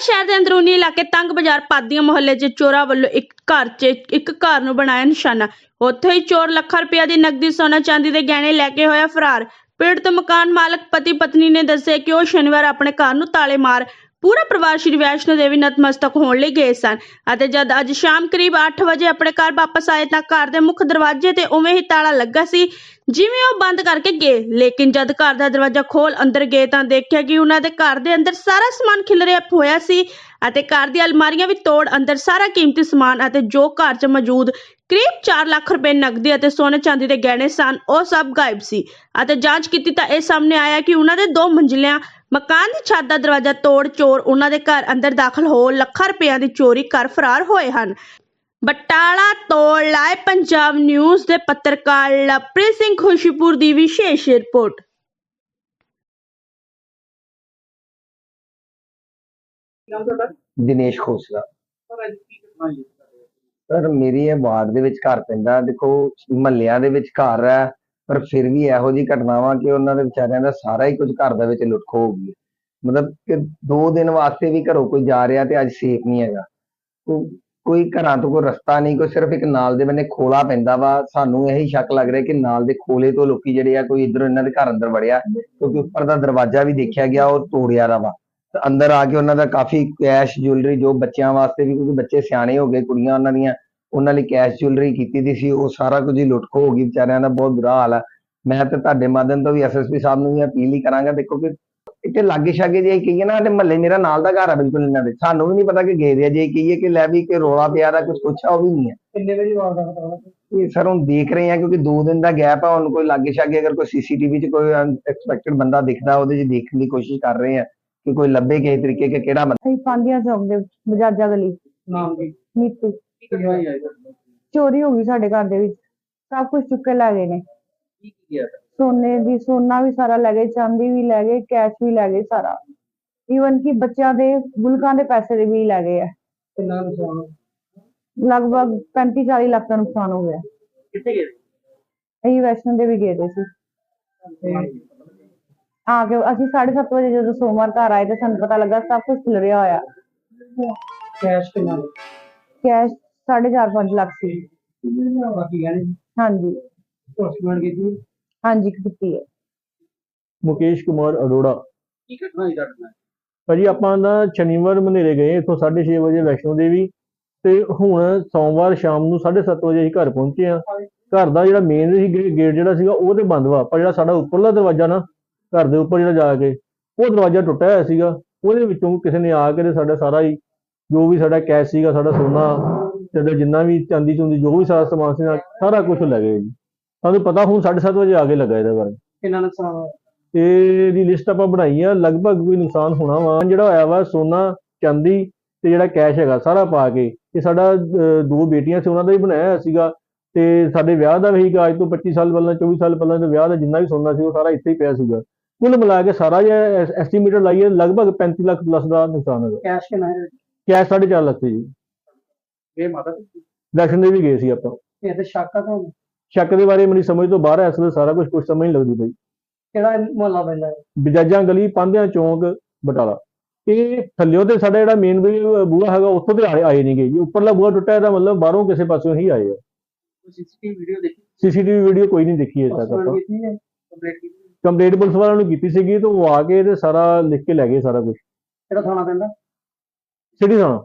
ਸ਼ਹਿਰ ਦੇ ਅੰਦਰੂਨੀ ਇਲਾਕੇ ਤੰਗ ਬਾਜ਼ਾਰ ਪਾਦੀਆਂ ਮੁਹੱਲੇ 'ਚ ਚੋਰਾਂ ਵੱਲੋਂ ਇੱਕ ਘਰ 'ਚ ਇੱਕ ਘਰ ਨੂੰ ਬਣਾਇਆ ਨਿਸ਼ਾਨਾ। ਉੱਥੇ ਹੀ ਚੋਰ ਲੱਖਾਂ ਰੁਪਏ ਦੀ ਨਕਦੀ ਸੋਨਾ ਚਾਂਦੀ ਦੇ ਗਹਿਣੇ ਲੈ ਕੇ ਹੋਇਆ ਫਰਾਰ। ਪੀੜਤ ਮਕਾਨ ਮਾਲਕ ਪਤੀ ਪਤਨੀ ਨੇ ਦੱਸਿਆ ਕਿ ਉਹ ਸ਼ਨੀਵਾਰ ਆਪਣੇ ਘਰ ਨੂੰ ਤਾਲੇ ਮਾਰ ਪੂਰਾ ਪਰਿਵਾਰ ਸ਼੍ਰੀ ਵੈਸ਼ਨੋ ਦੇਵੀ ਨਤਮਸਤਕ ਹੋਣ ਲਈ ਗਏ ਸਨ ਅਤੇ ਜਦ ਅੱਜ ਸ਼ਾਮ ਕਰੀਬ 8 ਵਜੇ ਆਪਣੇ ਘਰ ਵਾਪਸ ਆਏ ਤਾਂ ਘਰ ਦੇ ਮੁੱਖ ਦਰਵਾਜ਼ੇ ਤੇ ਉਵੇਂ ਹੀ ਤਾਲਾ ਲੱਗਾ ਸੀ, ਜਿਵੇਂ ਉਹ ਬੰਦ ਕਰਕੇ ਗਏ। ਲੇਕਿਨ ਜਦ ਘਰ ਦਾ ਦਰਵਾਜ਼ਾ ਖੋਲ ਅੰਦਰ ਗਏ ਤਾਂ ਦੇਖਿਆ ਕਿ ਉਹਨਾਂ ਦੇ ਘਰ ਦੇ ਅੰਦਰ ਸਾਰਾ ਸਮਾਨ ਖਿਲਰਿਆ ਹੋਇਆ ਸੀ ਅਤੇ ਘਰ ਦੀਆਂ ਅਲਮਾਰੀਆਂ ਵੀ ਤੋੜ, ਅੰਦਰ ਸਾਰਾ ਕੀਮਤੀ ਸਮਾਨ ਅਤੇ ਜੋ ਘਰ 'ਚ ਮੌਜੂਦ ਕਰੀਬ 4 ਲੱਖ ਰੁਪਏ ਨਕਦੀ ਅਤੇ ਸੋਨੇ ਚਾਂਦੀ ਦੇ ਗਹਿਣੇ ਸਨ, ਉਹ ਸਭ ਗਾਇਬ ਸੀ। ਅਤੇ ਜਾਂਚ ਕੀਤੀ ਤਾਂ ਇਹ ਸਾਹਮਣੇ ਆਇਆ ਕਿ ਉਹਨਾਂ ਦੇ ਦੋ ਮੰਜ਼ਿਲਿਆਂ ਮਕਾਨ ਦੀ ਛੱਤ ਦਾ ਦਰਵਾਜ਼ਾ ਤੋੜ ਚੋਰ ਉਹਨਾਂ ਦੇ ਘਰ ਅੰਦਰ ਦਾਖਲ ਹੋ ਲੱਖਾਂ ਰੁਪਈਆਂ ਦੀ ਚੋਰੀ ਕਰ ਫਰਾਰ ਹੋਏ ਹਨ। ਬਟਾਲਾ ਤੋਂ ਲਾਈਵ ਪੰਜਾਬ ਨਿਊਜ਼ ਦੇ ਪੱਤਰਕਾਰ ਲਵਪ੍ਰੀਤ ਸਿੰਘ ਖੁਸ਼ੀਪੁਰ ਦੀ ਵਿਸ਼ੇਸ਼ ਰਿਪੋਰਟ। ਨਾਮ ਤੁਹਾਡਾ? ਦਿਨੇਸ਼ ਖੋਸਲਾ। ਸਰ ਅੱਜ ਕੀ ਘਟਨਾ ਹੋਈ ਹੈ? ਸਰ ਮੇਰੀ ਇਹ ਵਾਰਡ ਦੇ ਵਿੱਚ ਘਰ ਪੈਂਦਾ। ਦੇਖੋ ਮਹੱਲਿਆਂ ਦੇ ਵਿੱਚ ਘਰ ਹੈ। ਪਰ ਫਿਰ ਵੀ ਇਹੋ ਜਿਹੀ ਘਟਨਾਵਾਂ ਕਿ ਉਹਨਾਂ ਦੇ ਵਿਚਾਰਿਆਂ ਦਾ ਸਾਰਾ ਹੀ ਕੁਝ ਘਰ ਦੇ ਵਿੱਚ ਲੁੱਟ ਖੋ ਹੋ ਗਈ ਮਤਲਬ ਕਿ ਦੋ ਦਿਨ ਵਾਸਤੇ ਵੀ ਘਰੋਂ ਕੋਈ ਜਾ ਰਿਹਾ ਤੇ ਅੱਜ ਸੇਫ ਨਹੀਂ ਹੈਗਾ। ਕੋਈ ਘਰਾਂ ਤੋਂ ਕੋਈ ਰਸਤਾ ਨਹੀਂ, ਕੋਈ ਸਿਰਫ ਇੱਕ ਨਾਲ ਦੇ ਬੰਨੇ ਖੋਲਾ ਪੈਂਦਾ ਵਾ। ਸਾਨੂੰ ਇਹੀ ਸ਼ੱਕ ਲੱਗ ਰਿਹਾ ਕਿ ਨਾਲ ਦੇ ਖੋਲੇ ਤੋਂ ਲੋਕੀ ਜਿਹੜੇ ਆ, ਕੋਈ ਇਧਰ ਇਹਨਾਂ ਦੇ ਘਰ ਅੰਦਰ ਵੜਿਆ, ਕਿਉਂਕਿ ਉੱਪਰ ਦਾ ਦਰਵਾਜ਼ਾ ਵੀ ਦੇਖਿਆ ਗਿਆ, ਉਹ ਤੋੜਿਆ ਦਾ ਵਾ। ਅੰਦਰ ਆ ਕੇ ਉਹਨਾਂ ਦਾ ਕਾਫੀ ਕੈਸ਼, ਜੁਐਲਰੀ ਜੋ ਬੱਚਿਆਂ ਵਾਸਤੇ ਵੀ, ਕਿਉਂਕਿ ਬੱਚੇ ਸਿਆਣੇ ਹੋ ਗਏ, ਕੁੜੀਆਂ ਉਹਨਾਂ ਦੀਆਂ ਉਹਨਾਂ ਲਈ ਕੈਸ਼ ਜੁਐਲਰੀ ਕੀਤੀ ਦੀ ਸੀ ਉਹ ਸਾਰਾ ਕੁਝ ਹੀ ਲੁੱਟ ਖੋ ਹੋ ਗਈ ਵਿਚਾਰਿਆਂ ਦਾ ਬਹੁਤ ਬੁਰਾ ਹਾਲ ਆ। ਮੈਂ ਤੇ ਤੁਹਾਡੇ ਮਾਧਿਅਮ ਤੋਂ ਵੀ ਐਸਐਸਪੀ ਸਾਹਿਬ ਨੂੰ ਵੀ ਅਪੀਲ ਹੀ ਕਰਾਂਗਾ ਦੇਖੋ ਕਿ ਇੱਥੇ ਲਾਗੇ ਛਾਗੇ ਜੇ ਕਹੀਏ ਨਾ ਤੇ ਮਹੱਲੇ ਮੇਰਾ ਨਾਲ ਦਾ ਘਰ ਆ ਬਿਲਕੁਲ ਇਹਨਾਂ ਦੇ। ਸਾਨੂੰ ਵੀ ਨਹੀਂ ਪਤਾ ਕਿ ਗਏ ਦੇ ਜੇ ਕਹੀਏ ਕਿ ਲੈ ਵੀ ਕਿ ਰੋਲਾ ਪਿਆ ਦਾ ਕੁਝ ਪੁੱਛਿਆ ਉਹ ਵੀ ਨਹੀਂ ਹੈ ਕਿੰਨੇ ਵਜੇ ਵਾਰਦਾ ਪਤਾ ਲੱਗਾ ਇਹ ਸਰ ਹੁਣ ਦੇਖ ਰਹੇ ਆ ਕਿਉਂਕਿ ਦੋ ਦਿਨ ਦਾ ਗੈਪ ਆ ਹੁਣ ਕੋਈ ਲਾਗੇ ਛਾਗੇ ਅਗਰ ਕੋਈ ਸੀਸੀਟੀਵੀ 'ਚ ਕੋਈ ਅਨਐਕਸਪੈਕਟਡ ਬੰਦਾ ਦਿਖਦਾ ਉਹਦੇ 'ਚ ਦੇਖਣ ਦੀ ਕੋਸ਼ਿਸ਼ ਕਰ ਰਹੇ ਆ ਕਿ ਕੋਈ ਲੱਭੇ ਕਿਸੇ ਤਰੀਕੇ ਕਿ ਕਿਹੜਾ ਬੰਦਾ ਪਾਂਦੀਆਂ ਚੌਕ ਦੇ ਬਜਾਜਾ ਗਲੀ ਨਾਮ ਕੀ? ਨੀਤੂ। ਚੋਰੀ ਹੋ? ਗਈ ਸਾਡੇ ਘਰ ਦੇ ਵਿੱਚ। ਸਭ ਕੁਝ ਚੁੱਕ ਕੇ ਲੈ ਗਏ ਨੇ। ਕੀ ਕੀ ਗਿਆ ਸੋਨੇ ਦੀ ਸੋਨਾ ਵੀ ਸਾਰਾ ਲੈ ਗਏ ਚਾਂਦੀ ਵੀ ਲੈ ਗਏ ਕੈਸ਼ ਵੀ ਲੈ ਗਏ ਸਾਰਾ। ਈਵਨ ਕਿ ਬੱਚਿਆਂ ਦੇ ਗੁਲਕਾਂ ਦੇ ਪੈਸੇ ਦੇ ਵੀ ਲੈ ਗਏ ਆ। ਕਿੰਨਾ ਨੁਕਸਾਨ ਲਗਭਗ 35 40 ਲੱਖ ਦਾ ਨੁਕਸਾਨ ਹੋ ਗਿਆ। ਕਿੱਥੇ ਗਏ ਅਸੀਂ ਵੈਸ਼ਨੋ ਦੇਵੀ ਗਏ ਦੇ ਸੀ। ਤੇ ਆ ਕੇ ਅਸੀਂ 7:30 ਵਜੇ ਜਦੋਂ ਸੋਮਵਾਰ ਘਰ ਆਏ ਤੇ ਸਾਨੂੰ ਪਤਾ ਲੱਗਾ ਸਭ ਕੁਝ ਖਿਲਰਿਆ ਹੋਇਆ। ਕੈਸ਼ ਕਿੰਨਾ? ਕੈਸ਼ 4.5 5 ਲੱਖ ਸੀ। ਬਾਕੀ ਗਹਿਣੇ ਹਾਂਜੀ। ਹਸਬੰਡ ਕੀਤੀ ਹਾਂਜੀ ਕੀਤੀ ਹੈ। ਮੁਕੇਸ਼ ਕੁਮਾਰ ਅਰੋੜਾ। ਕੀ ਘਟਨਾ ਭਾਜੀ ਆਪਾਂ ਨਾ ਸ਼ਨੀਵਾਰ ਮਨੇਰੇ ਗਏ ਇੱਥੋਂ 6:30 ਵਜੇ ਵੈਸ਼ਨੋ ਦੇਵੀ। ਤੇ ਹੁਣ ਸੋਮਵਾਰ ਸ਼ਾਮ ਨੂੰ 7:30 ਵਜੇ ਅਸੀਂ ਘਰ ਪਹੁੰਚੇ ਆ ਘਰ ਦਾ ਜਿਹੜਾ ਮੇਨ ਸੀ ਗੇਟ ਜਿਹੜਾ ਸੀਗਾ ਉਹ ਤੇ ਬੰਦ ਵਾ। ਪਰ ਜਿਹੜਾ ਸਾਡਾ ਉੱਪਰਲਾ ਦਰਵਾਜ਼ਾ ਨਾ ਘਰ ਦੇ ਉੱਪਰ ਜਿਹੜਾ ਜਾ ਕੇ ਉਹ ਦਰਵਾਜ਼ਾ ਟੁੱਟਿਆ ਹੋਇਆ ਸੀਗਾ। ਉਹਦੇ ਵਿੱਚੋਂ ਕਿਸੇ ਨੇ ਆ ਕੇ ਤੇ ਸਾਡਾ ਸਾਰਾ ਹੀ ਜੋ ਵੀ ਸਾਡਾ ਕੈਸ਼ ਸੀਗਾ ਸਾਡਾ ਸੋਨਾ ਤੇ ਜਿੰਨਾ ਵੀ ਚਾਂਦੀ ਚੁੰਦੀ ਜੋ ਵੀ ਸਾਰਾ ਸਮਾਨ ਸੀ ਨਾਲ ਸਾਰਾ ਕੁਝ ਲੈ ਗਏ ਜੀ। ਸਾਨੂੰ ਪਤਾ ਹੁਣ 7:30 ਵਜੇ ਆ ਕੇ ਲੱਗਾ ਇਹਦੇ ਬਾਰੇ। ਕਿੰਨਾ ਨੁਕਸਾਨ ਹੋਇਆ? ਤੇ ਇਹਦੀ ਲਿਸਟ ਆਪਾਂ ਬਣਾਈ ਆ ਲਗਭਗ ਵੀ ਨੁਕਸਾਨ ਹੋਣਾ ਵਾ। ਜਿਹੜਾ ਹੋਇਆ ਵਾ ਸੋਨਾ ਚਾਂਦੀ ਤੇ ਜਿਹੜਾ ਕੈਸ਼ ਹੈਗਾ ਸਾਰਾ ਪਾ ਕੇ ਇਹ ਸਾਡਾ ਦੋ ਬੇਟੀਆਂ ਸੀ ਉਹਨਾਂ ਦਾ ਹੀ ਬਣਾਇਆ ਹੋਇਆ ਸੀਗਾ। ਤੇ ਸਾਡੇ ਵਿਆਹ ਦਾ ਵੀ ਅੱਜ ਤੋਂ 25 ਸਾਲ ਪਹਿਲਾਂ 24 ਸਾਲ ਪਹਿਲਾਂ ਦੇ ਵਿਆਹ ਦਾ ਜਿੰਨਾ ਵੀ ਸੋਨਾ ਸੀ ਉਹ ਸਾਰਾ ਇੱਥੇ ਹੀ ਪਿਆ ਸੀਗਾ। ਕੁੱਲ ਮਿਲਾ ਕੇ ਸਾਰਾ ਜੇ ਐਸਟੀਮੇਟਡ ਲਾਈਏ ਲਗਭਗ 35 ਲੱਖ ਪਲੱਸ ਦਾ ਨੁਕਸਾਨ ਹੈਗਾ। ਕੈਸ਼ ਕਿੰਨਾ ਹੈ? ਕੈਸ਼ 4.5 ਲੱਖ ਸੀ ਜੀ। ਇਹ ਮਾਤਾ ਜੀ? ਦਰਸ਼ਨ ਦੇ ਵੀ ਗਏ ਸੀ ਆਪਾਂ। ਇਹ ਤੇ ਸ਼ੱਕ ਆ ਤੁਹਾਨੂੰ? ਸ਼ੱਕ ਦੇ ਬਾਰੇ ਮੇਰੀ ਸਮਝ ਤੋਂ ਬਾਹਰ ਹੈ ਇਸ ਵੇਲੇ ਸਾਰਾ ਕੁਝ ਕੁਝ ਸਮਝ ਨਹੀਂ ਲੱਗਦੀ ਪਈ। ਕਿਹੜਾ ਮੁਹੱਲਾ ਪੈਂਦਾ ਹੈ? ਬਜਾਜਾਂ ਗਲੀ ਪਾਂਧਿਆਂ ਚੌਂਕ ਬਟਾਲਾ। ਇਹ ਥੱਲਿਓ ਤੇ ਸਾਡਾ ਜਿਹੜਾ ਮੇਨ ਬੂਹਾ ਹੈਗਾ ਉੱਥੋਂ ਤੇ ਆਏ ਆਏ ਨਹੀਂਗੇ ਜੀ। ਉੱਪਰਲਾ ਬੂਹਾ ਟੁੱਟਾ ਇਹਦਾ ਮਤਲਬ ਬਾਹਰੋਂ ਕਿਸੇ ਪਾਸਿਓਂ ਹੀ ਆਏ ਆ। ਸੀਸੀਟੀਵੀ ਵੀਡੀਓ ਦੇਖੀ? ਸੀਸੀਟੀਵੀ ਵੀਡੀਓ ਕੋਈ ਨਹੀਂ ਦੇਖੀ ਅਜੇ ਤੱਕ ਆਪਾਂ। ਕੀਤੀ ਹੈ? ਕੰਪਲੀਟ ਕੀਤੀ ਕੰਪਲੀਟ ਪੁਲਿਸ ਵਾਲਿਆਂ ਨੂੰ ਕੀਤੀ ਸੀਗੀ ਤੇ ਉਹ ਆ ਕੇ ਤੇ ਸਾਰਾ ਲਿਖ ਕੇ ਲੈ ਗਏ ਸਾਰਾ ਕੁਝ ਕਿਹੜਾ ਥਾਣਾ ਪੈਂਦਾ? ਸਿਟੀ ਥਾਣਾ।